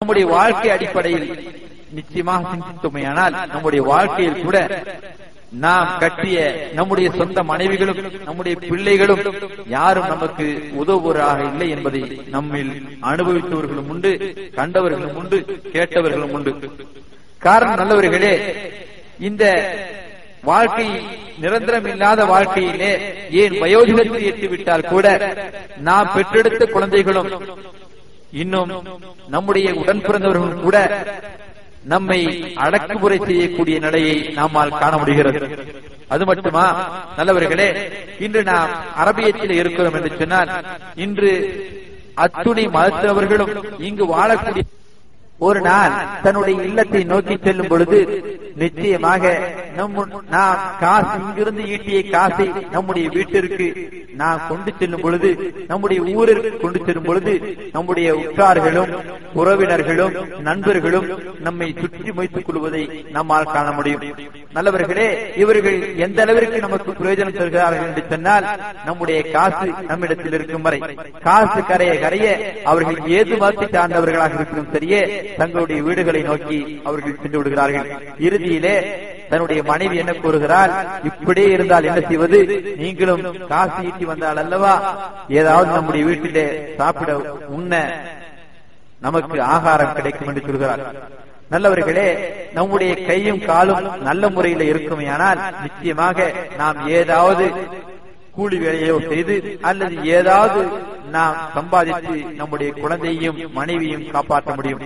நம்முடைய வாழ்க்கை அடிப்படையில் நிச்சயமாக சிந்தித்தோமையானால் நம்முடைய வாழ்க்கையில் கூட நாம் கட்டிய நம்முடைய சொந்த மனைவிகளும் நம்முடைய பிள்ளைகளும் யாரும் நமக்கு உதவுவராக இல்லை என்பதை நம்மில் அனுபவித்தவர்களும் உண்டு கண்டவர்களும் உண்டு கேட்டவர்களும் உண்டு. காரணம் நல்லவர்களே இந்த வாழ்க்கை நிரந்தரம் இல்லாத வாழ்க்கையிலே ஏன் வயோதிகத்தில் எட்டிவிட்டால் கூட நாம் பெற்றெடுத்த குழந்தைகளும் இன்னும் நம்முடைய உடன் பிறந்தவர்களும் கூட நம்மை அடக்குமுறை செய்யக்கூடிய நிலையை நம்மால் காண முடிகிறது. அது மட்டுமா? நல்லவர்களே இன்று நாம் அரபியத்தில் இருக்கிறோம் என்று சொன்னால் இன்று அத்துணை மதத்தவர்களும் இங்கு வாழக்கூடிய ஒரு நாள் தன்னுடைய இல்லத்தை நோக்கி செல்லும் பொழுது நிச்சயமாக நாம் காசு இங்கிருந்து ஈட்டிய காசை நம்முடைய வீட்டிற்கு நாம் கொண்டு செல்லும் பொழுது நம்முடைய ஊரிற்கு கொண்டு செல்லும் பொழுது நம்முடைய உற்றார்களும் உறவினர்களும் நண்பர்களும் நம்மை சுற்றி வைத்துக் கொள்வதை நம்மால் காண முடியும். நல்லவர்களே இவர்கள் எந்த அளவிற்கு நமக்கு பிரயோஜனம் தருகிறார்கள் என்று சொன்னால் நம்முடைய காசு நம்மிடத்தில் இருக்கும் வரை. காசு கரைய கரைய அவர்கள் ஏது மதத்தை சார்ந்தவர்களாக இருக்கும் சரியே தங்களுடைய வீடுகளை நோக்கி அவர்கள் சென்று விடுகிறார்கள். இறுதியிலே தன்னுடைய மனைவி என்ன கூறுகிறார் இப்படியே இருந்தால் என்ன செய்வது? நீங்களும் காசு ஈட்டி வந்தால் அல்லவா? ஏதாவது நம்முடைய வீட்டிலே சாப்பிட உண்ண நமக்கு ஆகாரம் கிடைக்கும் என்று சொல்கிறார் நல்லவர்களே நம்முடைய கையும் காலும் நல்ல முறையில் இருக்குமேயானால் நிச்சயமாக நாம் ஏதாவது கூலி வேலையோ செய்து அல்லது ஏதாவது நாம் சம்பாதித்து நம்முடைய குழந்தையும் மனைவியும் காப்பாற்ற முடியும்.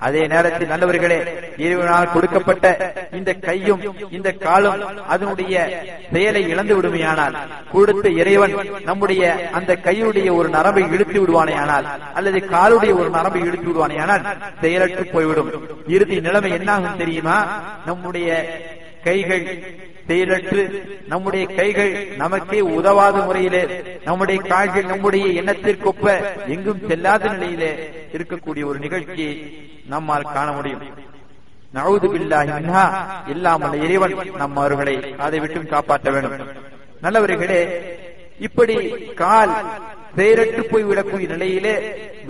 அதே நேரத்தில் நல்லவர்களே இறைவனால் கொடுக்கப்பட்ட இந்த கையும் இந்த காலும் அதனுடைய செயலை இழந்து விடுமையானால் கொடுத்த இறைவன் நம்முடைய அந்த கையுடைய ஒரு நரம்பை இழுத்து விடுவானேயானால் அல்லது காலுடைய ஒரு நரம்பை இழுத்து விடுவானேயானால் செயலற்று போய்விடும். இறுதி நிலைமை என்னாகும் தெரியுமா? நம்முடைய கைகள் செயலற்று நம்முடைய கைகள் நமக்கே உதவாத முறையிலே நம்முடைய கால்கள் நம்முடைய எண்ணத்திற்கொப்ப எங்கும் செல்லாத நிலையிலே இருக்கக்கூடிய ஒரு நிகழ்ச்சியை நம்மால் காண முடியும். நவுது பில்லாஹின்னா இல்லாமல் இறைவன் நம் அவர்களை அதை விட்டும் காப்பாற்ற வேண்டும். நல்லவர்களே இப்படி கால் செயலற்று போய் விடக்கூடிய நிலையிலே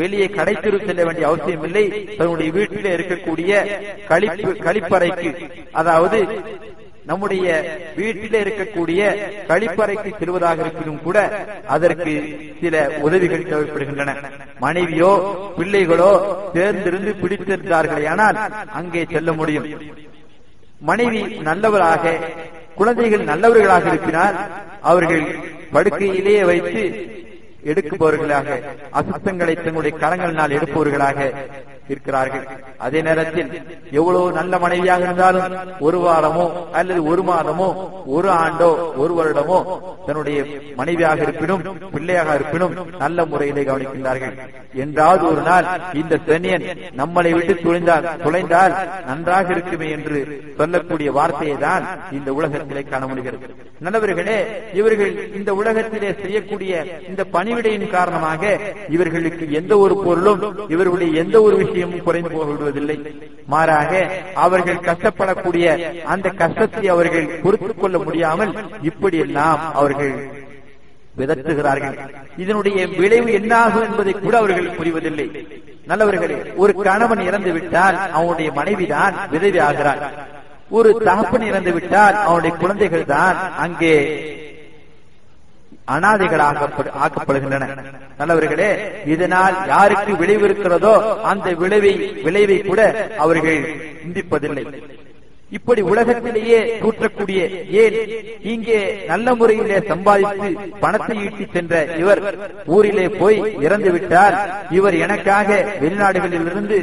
வெளியே கடைத்திரு செல்ல வேண்டிய அவசியம் இல்லை தன்னுடைய வீட்டிலே இருக்கக்கூடிய கழிப்பு கழிப்பறைக்கு அதாவது நம்முடைய வீட்டில இருக்கக்கூடிய கழிப்பறைக்கு செல்வதாக இருப்பினும் கூட அதற்கு சில உதவிகள் தேவைப்படுகின்றன. மனைவியோ பிள்ளைகளோ சேர்ந்திருந்து பிடித்திருந்தார்களே ஆனால் அங்கே செல்ல முடியும். மனைவி நல்லவராக குழந்தைகள் நல்லவர்களாக இருப்பினால் அவர்கள் படுக்கையிலேயே வைத்து எடுக்குபவர்களாக அசுத்தங்களை தங்களுடைய கரங்களினால் எடுப்பவர்களாக இருக்கிறார்கள். அதே நேரத்தில் எவ்வளவு நல்ல மனைவியாக இருந்தாலும் ஒரு வாரமோ அல்லது ஒரு மாதமோ ஒரு ஆண்டோ ஒரு வருடமோ தன்னுடைய மனைவியாக இருப்பினும் பிள்ளையாக இருப்பினும் நல்ல முறையிலே கவனிக்கின்றார்கள். என்றாவது ஒரு நாள் இந்த சனியன் நம்மளை விட்டு துளைந்தால் துளைந்தால் நன்றாக இருக்குமே என்று சொல்லக்கூடிய வார்த்தையை தான் இந்த உலகத்திலே காண முடிகிறது. நல்லவர்களே இவர்கள் இந்த உலகத்திலே செய்யக்கூடிய இந்த பணிவிடையின் காரணமாக இவர்களுக்கு எந்த ஒரு பொருளும் இவர்களுடைய எந்த ஒரு விஷயம் விஷயமும் குறைந்து போய்விடுவதில்லை மாறாக அவர்கள் கஷ்டப்படக்கூடிய அந்த கஷ்டத்தை அவர்கள் பொறுத்துக் கொள்ள முடியாமல் இப்படியெல்லாம் அவர்கள் விதத்துகிறார்கள். இதனுடைய விளைவு என்னாகும் என்பதை கூட அவர்கள் புரிவதில்லை. நல்லவர்களே ஒரு கணவன் இறந்து விட்டால் அவனுடைய மனைவிதான் விதவி ஆகிறார் ஒரு தகப்பன் இறந்து விட்டால் அவனுடைய குழந்தைகள் தான் அங்கே அனாதைகளாக ஆக்கப்படுகின்றன. நல்லவர்களே இதனால் யாருக்கு விளைவு இருக்கிறதோ அந்த விளைவை விளைவை கூட அவர்கள் சிந்திப்பதில்லை இப்படி உலகத்திலேயே தூற்றக்கூடிய ஏன் இங்கே நல்ல முறையிலே சம்பாதித்து பணத்தை ஈட்டி சென்ற இவர் ஊரிலே போய் இறந்து விட்டால் இவர் எனக்காக வெளிநாடுகளில் இருந்து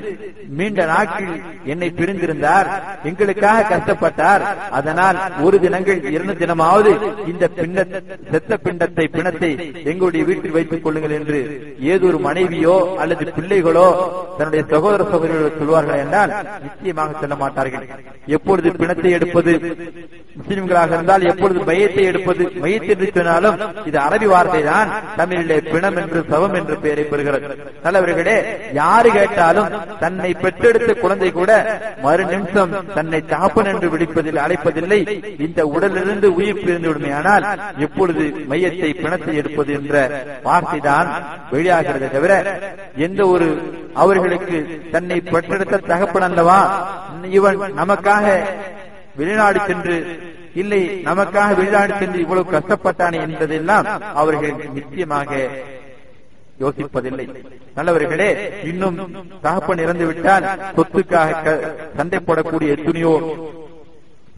மீண்ட நாட்கள் என்னை பிரிந்திருந்தார். எங்களுக்காக கஷ்டப்பட்டார். அதனால் ஒரு தினங்கள் இரண்டு தினமாவது இந்த பிண்ட செத்த பிண்டத்தை பிணத்தை எங்களுடைய வீட்டில் வைத்துக் கொள்ளுங்கள் என்று ஏதொரு மனைவியோ அல்லது பிள்ளைகளோ தன்னுடைய சகோதர சகோதரிகளோ சொல்வார்கள் என்றால் நிச்சயமாக செல்ல மாட்டார்கள். எப்போது எப்பொழுது பிணத்தை எடுப்பது? முஸ்லிம்களாக இருந்தால் எப்பொழுது மையத்தை எடுப்பது? மையத்தை என்று சொன்னாலும் இது அரபி வார்த்தை தான் தமிழிலே பிணம் என்று சவம் என்று பெயரை பெறுகிறது. நல்லவர்களே யாரு கேட்டாலும் தன்னை பெற்றெடுத்த குழந்தை கூட மறு நிமிஷம் தன்னை தாப்பன் என்று விழிப்பதில் அழைப்பதில்லை. இந்த உடலிலிருந்து உயிர் பிரிந்து விடுமையானால் எப்பொழுது மையத்தை பிணத்தை எடுப்பது என்ற வார்த்தை தான் வெளியாகிறது தவிர எந்த ஒரு அவர்களுக்கு தன்னை பெற்றெடுத்த தகப்பன் அல்லவா? இவன் நமக்காக வெளிநாடு சென்று இல்லை நமக்காக வெளிநாடு சென்று இவ்வளவு கஷ்டப்பட்டானே என்பதெல்லாம் அவர்கள் நிச்சயமாக யோசிப்பதில்லை. நல்லவர்களே இன்னும் தகப்பன் இறந்து விட்டால் சொத்துக்காக சண்டைப்படக்கூடிய போடக்கூடிய எத்தனையோ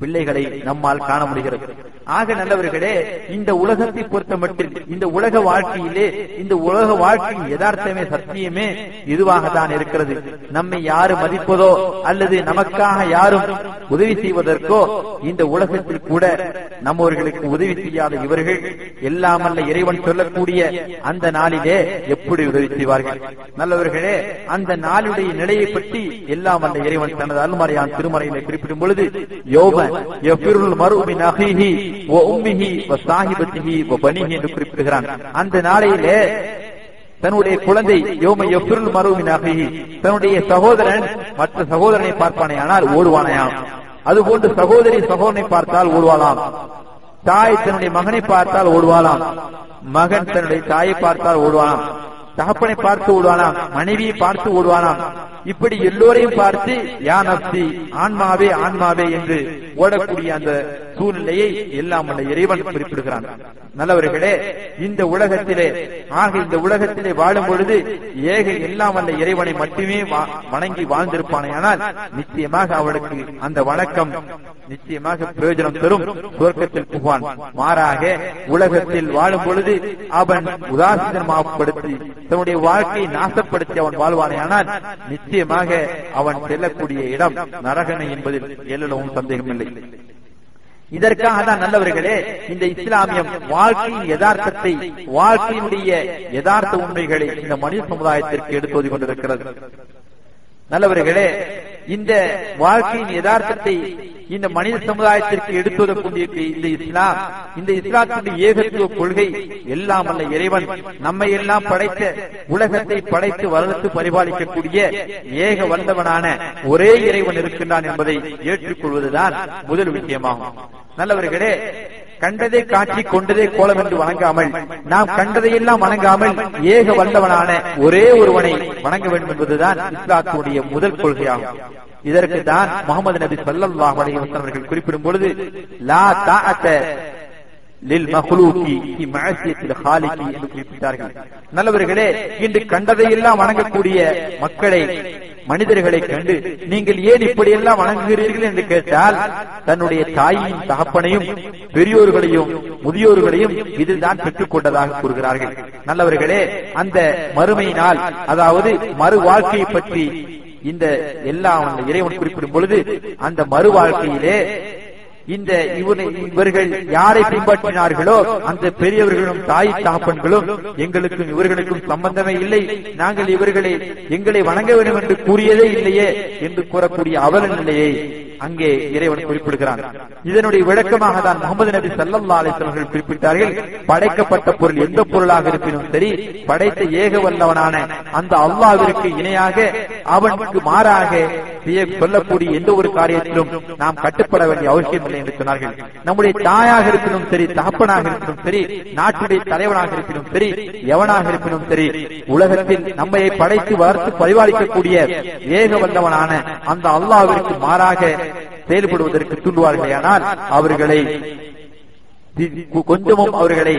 பிள்ளைகளை நம்மால் காண முடிகிறது. ஆக நல்லவர்களே இந்த உலகத்தை பொறுத்தமட்டில் இந்த உலக வாழ்க்கையிலே இந்த உலக வாழ்க்கையின் யதார்த்தமே சத்தியமே இதுவாக தான் இருக்கிறது. நம்மை யாரு மதிப்பதோ அல்லது நமக்காக யாரும் உதவி செய்வதற்கோ இந்த உலகத்தில் கூட நம்மவர்களுக்கு உதவி செய்யாத இவர்கள் எல்லாமல்ல இறைவன் சொல்லக்கூடிய அந்த நாளிலே எப்படி உதவி செய்வார்கள்? நல்லவர்களே அந்த நாளுடைய நிலையை பற்றி எல்லாம் அல்ல இறைவன் தனது அல்மறையான் திருமறையிலே குறிப்பிடும் பொழுது யோப எப்பிருள் மருமின் அஹிஹி ஓ உம்மிஹி ஓ சாஹிபத்திஹி ஓ பனிஹி என்று குறிப்பிடுகிறான். அந்த நாளையிலே தன்னுடைய குழந்தை யோம எப்பிருள் மருமின் அஹிஹி தன்னுடைய சகோதரன் மற்ற சகோதரனை பார்ப்பானே ஆனால் ஓடுவானையாம். அதுபோன்று சகோதரி சகோதரனை பார்த்தால் ஓடுவாளாம். தாய் தன்னுடைய மகனை பார்த்தால் ஓடுவாளாம். மகன் தன்னுடைய தாயை பார்த்தால் ஓடுவானாம். தகப்பனை பார்த்து ஓடுவானாம். மனைவியை பார்த்து ஓடுவானாம். இப்படி எல்லோரையும் பார்த்து யா நப்சி ஆன்மாவே ஆன்மாவே என்று ஓடக்கூடிய அந்த சூழ்நிலையை எல்லாம் வல்ல இறைவன் குறிப்பிடுகிறான். நல்லவர்களே இந்த உலகத்திலே ஆக இந்த உலகத்திலே வாழும் பொழுது ஏக எல்லாம் வல்ல இறைவனை மட்டுமே வணங்கி வணங்கி வாழ்ந்திருப்பானேயானால் நிச்சயமாக அவளுக்கு அந்த வணக்கம் நிச்சயமாக பிரயோஜனம் தரும் சுவர்க்கத்தில் புகுவான். மாறாக உலகத்தில் வாழும் பொழுது அவன் உதாசீனமாகப்படுத்தி தன்னுடைய வாழ்க்கையை நாசப்படுத்தி அவன் வாழ்வானேயானால் நிச்சயமாக அவன் செல்லக்கூடிய இடம் நரகனை என்பதில் சந்தேகம் இல்லை இதற்காக தான் நல்லவர்களே இந்த இஸ்லாமியம் வாழ்க்கையின் யதார்த்தத்தை வாழ்க்கையினுடைய யதார்த்த உண்மைகளை இந்த மனித சமுதாயத்திற்கு எடுத்து கொண்டிருக்கிறது நல்லவர்களே இந்த வாழ்க்கையின் யதார்த்தத்தை இந்த மனித சமுதாயத்திற்கு எடுத்துவதற்குரிய இந்த இஸ்லாம். இந்த இஸ்லாத்தினுடைய ஏகத்துவ கொள்கை எல்லாம் அல்ல இறைவன் நம்மை எல்லாம் படைத்த உலகத்தை படைத்து வளர்த்து பரிபாலிக்கக்கூடிய ஏக வந்தவனான ஒரே இறைவன் இருக்கின்றான் என்பதை ஏற்றுக்கொள்வதுதான் முதல் விஷயமாகும். நல்லவர்களே கண்டதே காட்சி கொண்டதே கோலம் என்று வணங்காமல் நாம் கண்டதையெல்லாம் வணங்காமல் ஏக வல்லவனான ஒரே ஒருவனை வணங்க வேண்டும் என்பதுதான் இஸ்லாத்துடைய முதல் கொள்கையாகும். இதற்கு தான் முகமது நபி ஸல்லல்லாஹு அலைஹி அவர்கள் குறிப்பிடும் பொழுது லா தாத்த நல்லவர்களே இன்று கண்டதையெல்லாம் வணங்கக்கூடிய மக்களை மனிதர்களை கண்டு நீங்கள் ஏன் இப்படி எல்லாம் வணங்குகிறீர்கள் என்று கேட்டால் தன்னுடைய தாயின் தகப்பனையும் பெரியோர்களையும் முதியோர்களையும் இதில்தான் பெற்றுக் கொண்டதாக கூறுகிறார்கள். நல்லவர்களே அந்த மறுமையினால் அதாவது மறு வாழ்க்கையை பற்றி இந்த எல்லா இறைவன் குறிப்பிடும் பொழுது அந்த மறு வாழ்க்கையிலே இந்த இவர்கள் யாரை பின்பற்றினார்களோ அந்த பெரியவர்களும் தாய் தாப்பன்களும் எங்களுக்கும் இவர்களுக்கும் சம்பந்தமே இல்லை. நாங்கள் இவர்களை எங்களை வணங்க வேண்டும் என்று கூறியதே இல்லையே என்று கூறக்கூடிய அவல நிலையை அங்கே இறைவன் குறிப்பிடுகிறான். இதனுடைய விளக்கமாக தான் முகமது நபி சல்லல்லா அலிஸ்வர்கள் குறிப்பிட்டார்கள் படைக்கப்பட்ட பொருள் எந்த பொருளாக இருப்பினும் சரி படைத்த ஏக வல்லவனான அந்த அல்லாவிற்கு இணையாக அவனுக்கு மாறாக சொல்லக்கூடிய எந்த ஒரு காரியத்திலும் நாம் கட்டுப்பட வேண்டிய அவசியம் இல்லை. என்று சொன்னார்கள் நம்முடைய தாயாக இருப்பினும் சரி தகப்பனாக இருப்பினும் சரி நாட்டுடைய தலைவனாக இருப்பினும் சரி எவனாக இருப்பினும் சரி உலகத்தில் நம்மை படைத்து வளர்த்து பரிபாலிக்கக்கூடிய ஏக வந்தவனான அந்த அல்லாவிற்கு மாறாக செயல்படுவதற்கு தூண்டுவார்களேயானால் அவர்களை கொஞ்சமும் அவர்களை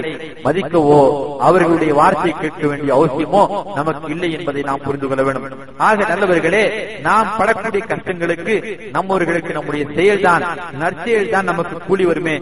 மதிக்கவோ அவர்களுடைய வார்த்தை கேட்க வேண்டிய அவசியமோ நமக்கு இல்லை என்பதை நாம் புரிந்து கொள்ள வேண்டும். ஆக நல்லவர்களே நாம் படக்கூடிய கஷ்டங்களுக்கு நம்மவர்களுக்கு நம்முடைய செயல்தான் நற்செயல்தான் நமக்கு கூலி வருமே.